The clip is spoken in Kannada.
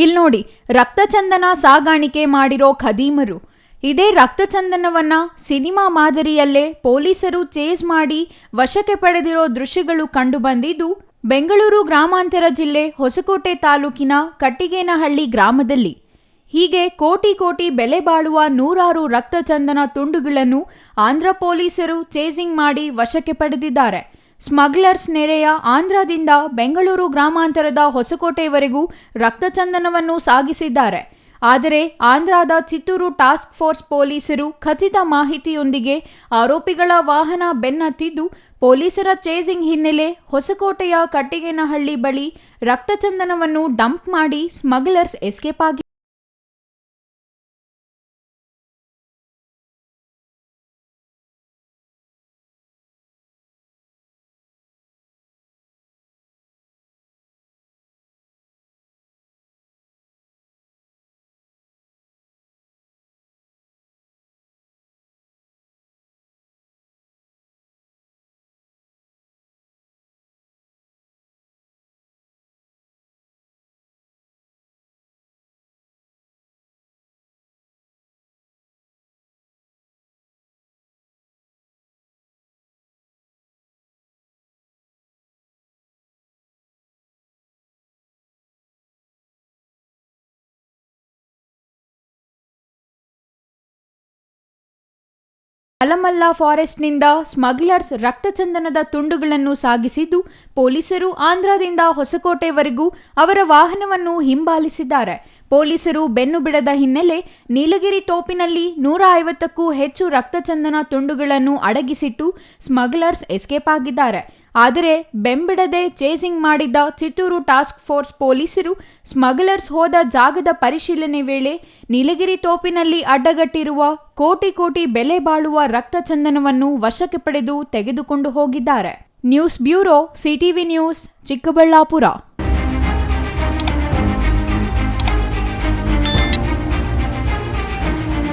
ಇಲ್ಲಿ ನೋಡಿ, ರಕ್ತಚಂದನ ಸಾಗಾಣಿಕೆ ಮಾಡಿರೋ ಖದೀಮರು. ಇದೇ ರಕ್ತಚಂದನವನ್ನ ಸಿನಿಮಾ ಮಾದರಿಯಲ್ಲೇ ಪೊಲೀಸರು ಚೇಸ್ ಮಾಡಿ ವಶಕ್ಕೆ ಪಡೆದಿರೋ ದೃಶ್ಯಗಳು ಕಂಡುಬಂದಿದ್ದು ಬೆಂಗಳೂರು ಗ್ರಾಮಾಂತರ ಜಿಲ್ಲೆ ಹೊಸಕೋಟೆ ತಾಲೂಕಿನ ಕಟ್ಟಿಗೇನಹಳ್ಳಿ ಗ್ರಾಮದಲ್ಲಿ. ಹೀಗೆ ಕೋಟಿ ಕೋಟಿ ಬೆಲೆ ಬಾಳುವ ನೂರಾರು ರಕ್ತಚಂದನ ತುಂಡುಗಳನ್ನು ಆಂಧ್ರ ಪೊಲೀಸರು ಚೇಸಿಂಗ್ ಮಾಡಿ ವಶಕ್ಕೆ ಪಡೆದಿದ್ದಾರೆ. ಸ್ಮಗ್ಲರ್ಸ್ ನೆರೆಯ ಆಂಧ್ರದಿಂದ ಬೆಂಗಳೂರು ಗ್ರಾಮಾಂತರದ ಹೊಸಕೋಟೆವರೆಗೂ ರಕ್ತಚಂದನವನ್ನು ಸಾಗಿಸಿದ್ದಾರೆ. ಆದರೆ ಆಂಧ್ರದ ಚಿತ್ತೂರು ಟಾಸ್ಕ್ ಫೋರ್ಸ್ ಪೊಲೀಸರು ಖಚಿತ ಮಾಹಿತಿಯೊಂದಿಗೆ ಆರೋಪಿಗಳ ವಾಹನ ಬೆನ್ನತ್ತಿದ್ದು, ಪೊಲೀಸರ ಚೇಸಿಂಗ್ ಹಿನ್ನೆಲೆ ಹೊಸಕೋಟೆಯ ಕಟ್ಟಿಗೆನಹಳ್ಳಿ ಬಳಿ ರಕ್ತಚಂದನವನ್ನು ಡಂಪ್ ಮಾಡಿ ಸ್ಮಗ್ಲರ್ಸ್ ಎಸ್ಕೇಪ್ ಆಗಿ ಅಲಮಲ್ಲ ಫಾರೆಸ್ಟ್ನಿಂದ ಸ್ಮಗ್ಲರ್ಸ್ ರಕ್ತಚಂದನದ ತುಂಡುಗಳನ್ನು ಸಾಗಿಸಿದ್ದು ಪೊಲೀಸರು ಆಂಧ್ರದಿಂದ ಹೊಸಕೋಟೆವರೆಗೂ ಅವರ ವಾಹನವನ್ನು ಹಿಂಬಾಲಿಸಿದ್ದಾರೆ. ಪೊಲೀಸರು ಬೆನ್ನು ಬಿಡದ ಹಿನ್ನೆಲೆ ನೀಲಗಿರಿ ತೋಪಿನಲ್ಲಿ ನೂರ ಐವತ್ತಕ್ಕೂ ಹೆಚ್ಚು ರಕ್ತಚಂದನ ತುಂಡುಗಳನ್ನು ಅಡಗಿಸಿಟ್ಟು ಸ್ಮಗ್ಲರ್ಸ್ ಎಸ್ಕೇಪ್ ಆಗಿದ್ದಾರೆ. ಆದರೆ ಬೆಂಬಿಡದೆ ಚೇಸಿಂಗ್ ಮಾಡಿದ್ದ ಚಿತ್ತೂರು ಟಾಸ್ಕ್ ಫೋರ್ಸ್ ಪೊಲೀಸರು ಸ್ಮಗ್ಲರ್ಸ್ ಹೋದ ಜಾಗದ ಪರಿಶೀಲನೆ ವೇಳೆ ನೀಲಗಿರಿ ತೋಪಿನಲ್ಲಿ ಅಡ್ಡಗಟ್ಟಿರುವ ಕೋಟಿ ಕೋಟಿ ಬೆಲೆ ಬಾಳುವ ರಕ್ತಚಂದನವನ್ನು ವಶಕ್ಕೆ ಪಡೆದು ತೆಗೆದುಕೊಂಡು ಹೋಗಿದ್ದಾರೆ. News bureau CTV news Chikkaballapur.